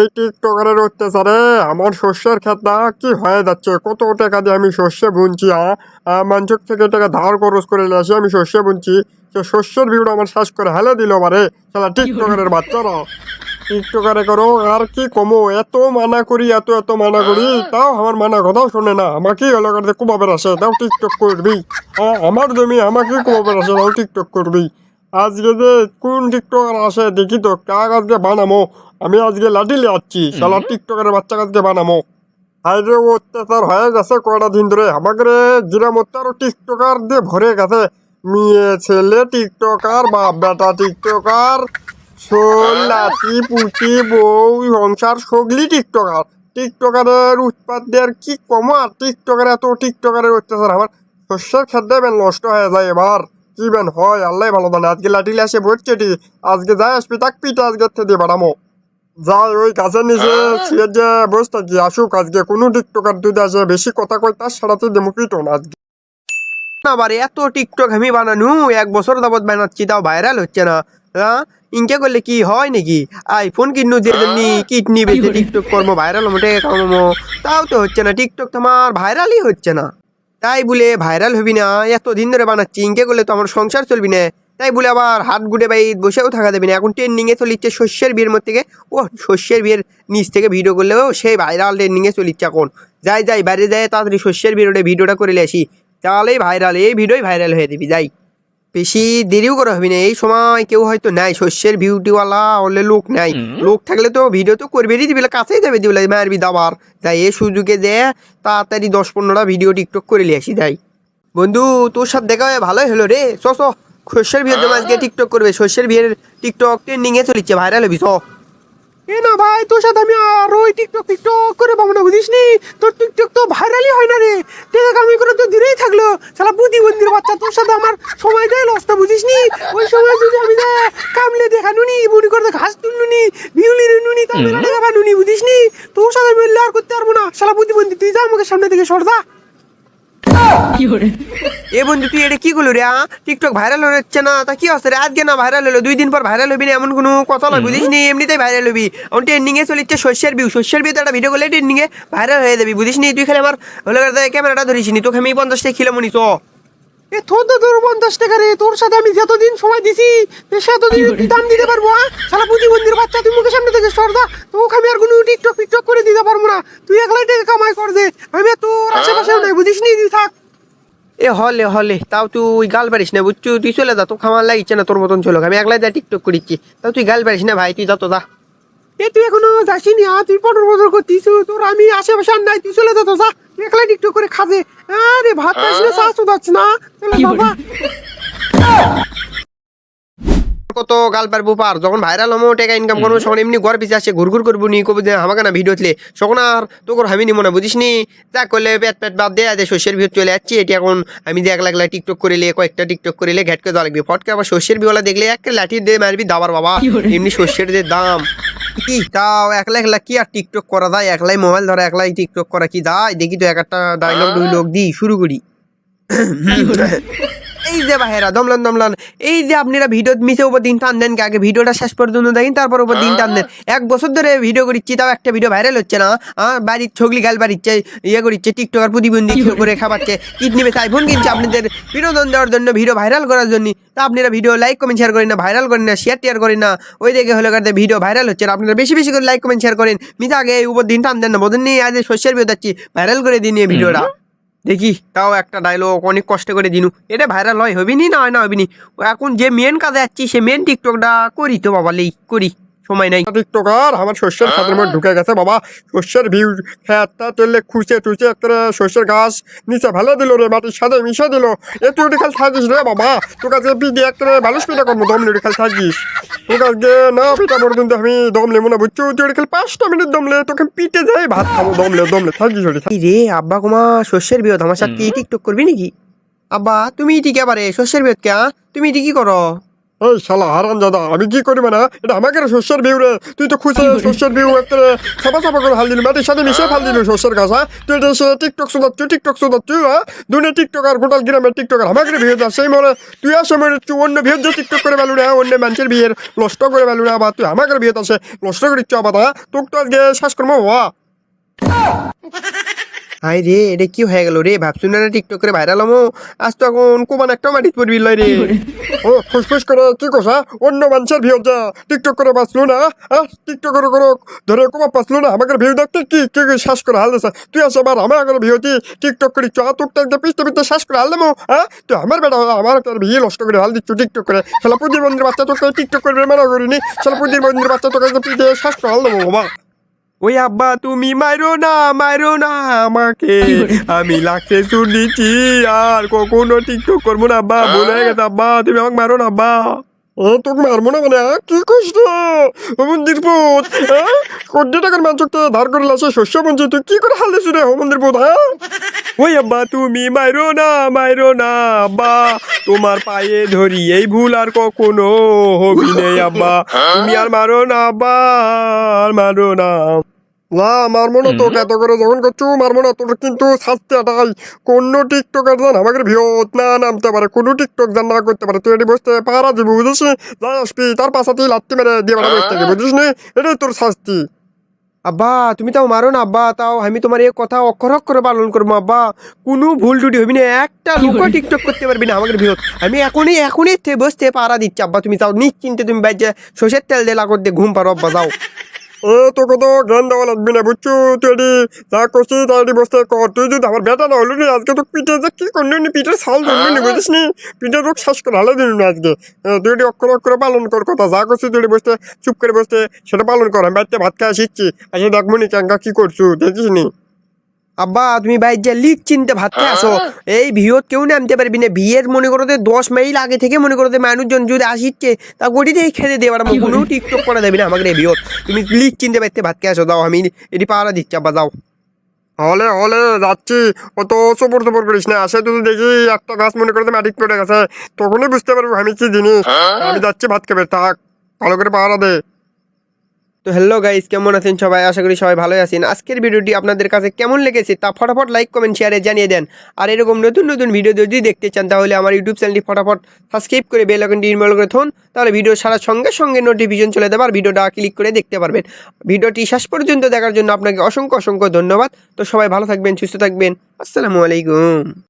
এই টিকটকারের অত্যাচারে আমার শস্যের খেতটা কি হয়ে যাচ্ছে? কত টাকা দিয়ে আমি শস্য বুনছি মানুষের থেকে টাকা ধার খরচ করে নিয়ে আসি আমি শস্য বুনছি। সে শস্যের ভিউটা আমার শ্বাস করে হেলে দিল আমারে। সালা টিকটকারের বাচ্চারা। টিকটকারে করো আর কি কমো? এত মানা করি এত এত মানা করি তাও আমার মানা কথাও শোনে না। আমাকেই হলো করতে কুবাবের আসে তাও টিকটক করবি। আমার জমি আমাকেই কুবাবের আসে তাও টিকটক করবি। আজকে যে কোন টিকটকার আসে দেখি তো কাক আজকে বানামো? আমি আজকে লাঠি যাচ্ছি শালা টিকটকের বাচ্চা আজকে বানামো। হাইরে অত্যাচার হয়ে গেছে কয়টা দিন ধরে। আমাকে গ্রাম আরও টিকটকার দিয়ে ভরে গেছে। মেয়ে ছেলে টিকটকার বাপ বেটা টিকটকার ছোল লাতি পুতি বউ সংসার সগলি টিকটকার। টিকটকারের উৎপাদ দেওয়ার কি কম? আর টিকটকার এত টিকটকারের অত্যাচার আমার শস্যের খেতে বেন নষ্ট হয়ে যায় এবার। কি বেন হয়? আল্লাহ ভালো জানে। আজকে লাঠিলে আসে ভরছে আজকে যাই আসবি তাক পিঠে আজকে থেকে বাড়ামো। যাই ওই গাছের নিচে সে যে বসে থাকি আসুক আজকে কোনো টিকটকার যদি আসে বেশি কথা কয় তার সারাতে দেবো পিটন আজকে? আবার এত টিকটক আমি বানানু এক বছর যাবত বানাচ্ছি তাও ভাইরাল হচ্ছে না। হ্যাঁ? ইনকে করলে কি হয় নাকি? আইফোন কিনু যে জন্য কিডনি বেঁচে টিকটক করব ভাইরাল মোটে কামাবো তাও তো হচ্ছে না টিকটক তো আমার ভাইরালই হচ্ছে না। তাই বলে ভাইরাল হবি না এত দিন ধরে বানাচ্ছি ইনকে করলে তো আমার সংসার চলবি না। তাই বলে আবার হাত গুড়ে বাই বসেও থাকা দেবে না। এখন ট্রেন্ডিংয়ে চলিচ্ছে শস্যের বিয়ের মধ্যে থেকে। ও শস্যের বিয়ের নিচ থেকে ভিডিও করলেও সেই ভাইরাল ট্রেন্ডিংয়ে চলিচ্ছে এখন। যাই যাই বাইরে যাই তাড়াতাড়ি শস্যের ভিডিওটা ভিডিওটা করে আসি। তাহলেই ভাইরাল এই ভিডিওই ভাইরাল হয়ে দিবি যাই। বেশি দেরিও করা হবে না এই সময় কেউ হয়তো নাই। শস্যের বিউটিওয়ালা হলে লোক নাই। লোক থাকলে তো ভিডিও তো করবেরই দিবি কাছেই যাবে দিবলে মারবি দাবার। তাই এই সুযোগে যে তাড়াতাড়ি দশ পনেরোটা ভিডিও টিকটক করে নিয়ে আসি যাই। বন্ধু তোর সাথে দেখা হয়ে ভালোই হলো রে। চ। শস্যের বিয়ের জন্য আজকে টিকটক করবে শস্যের বিয়ের টিকটক ট্রেন্ডিংয়ে চলিচ্ছে ভাইরাল হবি এ না ভাই তোর সাথে আমি আর ওই টিকটক টিকটক করে পাবো না বুঝিস নি তোর টিকটক তো ভাইরালই হয় না রে। টেকা কামি করে তো দূরেই থাকল। সালা বুদ্ধিবন্দির বাচ্চা তোর সাথে আমার সময়টাই লসটা বুঝিস নি ওই সময় যদি আমি না কামলে দেখা নুনি বুড়ি করে ঘাস তুলনুনি ভিউলি নুনি তারপরে দেখা নুনি বুঝিস নি তোর সাথে আমি আর করতে পারব না। সালা বুদ্ধিবন্দি তুই যা আমাকে সামনে থেকে সরদা এ বন্ধু, তুই এটা কি করল রে? টিকটক ভাইরাল হচ্ছে না, তা কি হচ্ছে রে? আজকে না ভাইরাল হলো, দুই দিন পর ভাইরাল হবি না এমন কোনো কথা না, বুঝিস নি? এমনিতেই ভাইরাল হবি। এখন ট্রেন্ডিং এ চলিচ্ছে শস্যের ভিউ শস্যের ভিউ একটা ভিডিও করলে ট্রেন্ডিং এ ভাইরাল হয়ে যাবি, বুঝিস নি? তুই খালি আমার হলো ক্যামেরাটা ধরিস নি, তোকে আমি পঞ্চাশ টাকা কিলো মনি তো এ তোর তো তোর পঞ্চাশ টাকা রে তোর সাথে আমি যতদিন সময় দিছি সেতদিন দাম দিতে পারব হ্যাঁ সারা প্রতিবন্ধীর বাচ্চা তুই মুখের সামনে থেকে সরদা তোকে আমি আর কোনো টিকটক টিকটক করে দিতে পারব না। তুই একলাই টাকা কামাই কর দে। আমি তোর আশেপাশেও নাই বুঝিস নি? তুই থাক। এ হলে হলে তাও তুই গাল পারিস না বুঝছ? তুই চলে যা তো খামার লাগিচ্ছে না তোর মতন চলো আমি একলাই যা টিকটক করিচ্ছি। তাও তুই গাল পারিস না ভাই তুই যত যা। এ তুই এখনও যাসিনি? আ তুই পটর পটর করতিস। তোর আমি আশেপাশে আর নাই। তুই চলে যা তো যা। তুই একলাই টিকটক করে খাবে। আরে ভাত খাইস না চুদাচ্ছ না। চলে যা। কত গাল পারব পার যখন ভাইরাল হমো টাকা ইনকাম করব তখন এমনি ঘর পিছিয়ে আসে ঘুর ঘুর করব নি কবে যে আমাকে না ভিডিও তুলে। তখন আর তোর আমি নিবো না বুঝিস নি? যা করলে পেট পেট বাদ দেয়া যে শস্যের ভিউ চলে যাচ্ছি। এটি এখন আমি যে একলা একলা টিকটক করে লে কয়েকটা টিকটক করে লে ঘ্যাটকে দেওয়া লাগবে। ফটকে আবার শস্যের বিওলা দেখলে এক লাঠি দিয়ে মারবি দাবার বাবা। এমনি শস্যের যে দাম। কি তাও একলা একলা কি আর টিকটক করা যায়? একলাই মোবাইল ধরে একলাই টিকটক করা কি যায়? দেখি তো এক একটা ডায়লগ দুই লোক দিই শুরু করি? এই যে ভাইরা দমলন দমলন। এই যে আপনারা ভিডিও মিশে উপর দিন টান দেন আগে ভিডিওটা শেষ পর্যন্ত দেখেন তারপর উপর দিন টান দেন। এক বছর ধরে ভিডিও করিচ্ছি তাও একটা ভিডিও ভাইরাল হচ্ছে না। বাড়ির ছগলি গাল বাড়িচ্ছে ইয়ে করিচ্ছে টিকটকার প্রতিবন্ধী করে খাবাচ্ছে কিডনি বেছে আইফোন কিনছে আপনাদের বিনোদন দেওয়ার জন্য ভিডিও ভাইরাল করার জন্য। তা আপনারা ভিডিও লাইক কমেন্ট শেয়ার করেন না ভাইরাল করেন না শেয়ার টেয়ার করেন না। ওই দেখে হলে কারণে ভিডিও ভাইরাল হচ্ছে না। আপনারা বেশি বেশি করে লাইক কমেন্ট শেয়ার করেন। মিথা আগে উপর দিন টান দেন না বোধন নিয়ে আজ শস্যের ভিডিও যাচ্ছি ভাইরাল করে দিন এই ভিডিওটা। দেখি। তাও একটা ডায়লগ অনেক কষ্ট করে দিনু। এটা ভাইরাল হয় হবিনি না হয় না হবিনি এখন যে মেন কাজে যাচ্ছি, সে মেন টিকটকটা করি তো বাবা, লেই, করি। সময় নাই। টিকটকার আমার শস্যের খাতের মধ্যে ঢুকে গেছে বাবা। শস্যের ভিউ খেতটা তেলে খুঁচে টুচে একটা শস্যের ঘাস নিচে ভালো দিল রে মাটির সাথে মিশে দিল। এ তুই খাল থাকিস রে বাবা। তোর কাছে পিঠে একটা ভালো পিঠা করব দম লিটে খাল থাকিস। তোর কাছে না পিঠা পর্যন্ত আমি দম লেবো না বুঝছ? তুই খাল পাঁচটা মিনিট দমলে তোকে পিঠে যাই ভাত খাব দমলে দমলে থাকিস রে আব্বা কুমা শস্যের বিয়ত আমার সাথে টিকটক করবি নাকি? আব্বা তুমি ইটি কে পারে শস্যের বিয়ত কে তুমি ইটি কি করো? এই শালা হারান দাদা আমি কি করি মানে? এটা আমাকে শস্যের ভিউ রে। তুই তো খুশি শস্যের ভিউ একটা সাপা সাপা করে হাল দিলি মাটির সাথে মিশে ফাল দিলি শস্যের গাছ হ্যাঁ? তুই এটা সে টিকটক শোনাচ্ছি টিকটক শোনাচ্ছি হ্যাঁ? দুনিয়া টিকটক আর গোটাল গ্রামের টিকটক আর আমাকে ভিউ যা সেই মনে তুই আসে মনে তুই অন্য ভিউ যে টিকটক করে বেলু না অন্য মানুষের বিয়ের নষ্ট করে বেলু না আবার তুই আমাকে বিয়ে আসে নষ্ট করে দিচ্ছ আবার হ্যাঁ? তোকে তো আজকে শ্বাস করব হাই রে এটা কি হয়ে গেল রে? ভাবছুন না টিকটক করে ভাইরাল হমো। আজ তো এখন কোমান একটা মাটিত পড়বি লয় রে। ও ফুসফুস করে কি কথা অন্য মানুষের ভিউ যা। টিকটক করে বাঁচলো না হ্যাঁ টিকটক করে করে। ধরে কোমা পাসলো না আমাকে ভিউ দেখতে কি কি শ্বাস করে হাল দিছে? তুই আসে আবার আমার আগে ভিউতি টিকটক করি চা তোর টাইম পিছতে পিছতে শ্বাস করে হাল দেবো হ্যাঁ তুই আমার বেটা আমার একটা ভিউ নষ্ট করে হাল দিচ্ছ টিকটক করে। শালা পুদির মন্দির বাচ্চা তোকে টিকটক করবে মানা করিনি। শালা পুদির মন্দির বাচ্চা তোকে পিঠে শ্বাস করে হাল দেবো বাবা। ওই আব্বা তুমি মারো না মারো না আমাকে। আমি লাগছে শুনেছি আর কখনো টিকটক করব না আব্বা। বলে গেছে আব্বা। তুমি আমাকে মারো না আব্বা। তোকে মারবো না মানে? কি কষ্ট মন্দির পুত কোটি টাকার মাংসকে ধার করে লাসে শস্য বঞ্চি তুই কি করে হাল রে মন্দির পুত হ্যাঁ? ওই আব্বা, তুমি মারো না মারো না, আব্বা। তোমার পায়ে ধরি এই ভুল আর কখনো হবি নেই, আব্বা। তুমি আর মারো না, আব্বা, আর মারো না। না মারবো না তোকে এত করে যখন করছু মারবো না তোর কিন্তু শাস্তি এটাই কোনো টিকটকার জান আমাকে ভিয়ত না নামতে পারে কোনো টিকটক জান না করতে পারে। তুই এটি বসতে পারা দিবি বুঝিস নি? যা আসবি তার পাশাতেই লাত্তি মেরে দিয়ে বেড়া বসতে দিবি বুঝিস নি? এটাই তোর শাস্তি। আব্বা তুমি তাও মারো না আব্বা তাও আমি তোমার এই কথা অক্ষর অক্ষরে পালন করব আব্বা। কোনো ভুল টুটি হবি না একটা লোক টিকটক করতে পারবি না আমাকে ভিড় আমি এখনই এখনই থে বসতে পারা দিচ্ছি আব্বা তুমি তাও নিশ্চিন্তে তুমি বাইরে সর্ষের তেল দিয়ে দিয়ে ঘুম পারো আব্বা যাও। এ তোকে তো জ্ঞান দেওয়া লাগবে না বুঝছ? তুই যা করছি তা এটি বসতে কর। তুই যদি আমার বেটা না হলো নি আজকে তো পিঠে যে কি করলি নি পিঠের সাল ধরলি নি বুঝিস নি পিঠে রোগ শ্বাস করে হালে দিলি আজকে। তুই এটি অক্ষর অক্ষরে পালন কর কথা। যা করছিস তুই বসতে চুপ করে বসতে সেটা পালন কর। আমি বাড়িতে ভাত খাওয়া শিখছি। আসলে দেখব নি ক্যাঙ্কা কি করছ দেখিস নি আব্বা তুমি বাইর যে লিক চিনতে ভাবতে আসো। এই ভিওত কেউ নামতে পারবি না। বিয়ের মনে করো যে দশ মাইল আগে থেকে মনে করো যে মানুষজন যদি আসিচ্ছে তা গটিতেই খেতে দেবে। আর আমার কোনো টিকটক করে দেবে না আমাকে রে ভিওত তুমি লিক চিনতে পারতে ভাতকে আসো। দাও আমি এটি পাহারা দিচ্ছি। আব্বা দাও হলে হলে যাচ্ছি। অত সপর সপর করিস না। আসে তুই দেখি একটা গাছ মনে করতে মাটিক পড়ে গেছে। তখনই বুঝতে পারব আমি কি জিনিস। আমি যাচ্ছি ভাত খাবে থাক ভালো করে পাহারা দে। তো হ্যালো গাইস কেমন আছেন সবাই? আশা করি সবাই ভালোই আছেন। আজকের ভিডিওটি আপনাদের কাছে কেমন লেগেছে তা ফটাফট লাইক কমেন্ট শেয়ারে জানিয়ে দেন। আর এরকম নতুন নতুন ভিডিও যদি দেখতে চান, তাহলে আমার ইউটিউব চ্যানেলটি ফটাফট সাবস্ক্রাইব করে বেল আইকনটি ইনবল করে থুন। তাহলে ভিডিও সারার সঙ্গে সঙ্গে নোটিফিকেশন চলে যাবে আর ভিডিওটা ক্লিক করে দেখতে পারবেন। ভিডিওটি শেষ পর্যন্ত দেখার জন্য আপনাকে অসংখ্য অসংখ্য ধন্যবাদ। তো সবাই ভালো থাকবেন, সুস্থ থাকবেন। আসসালামু আলাইকুম।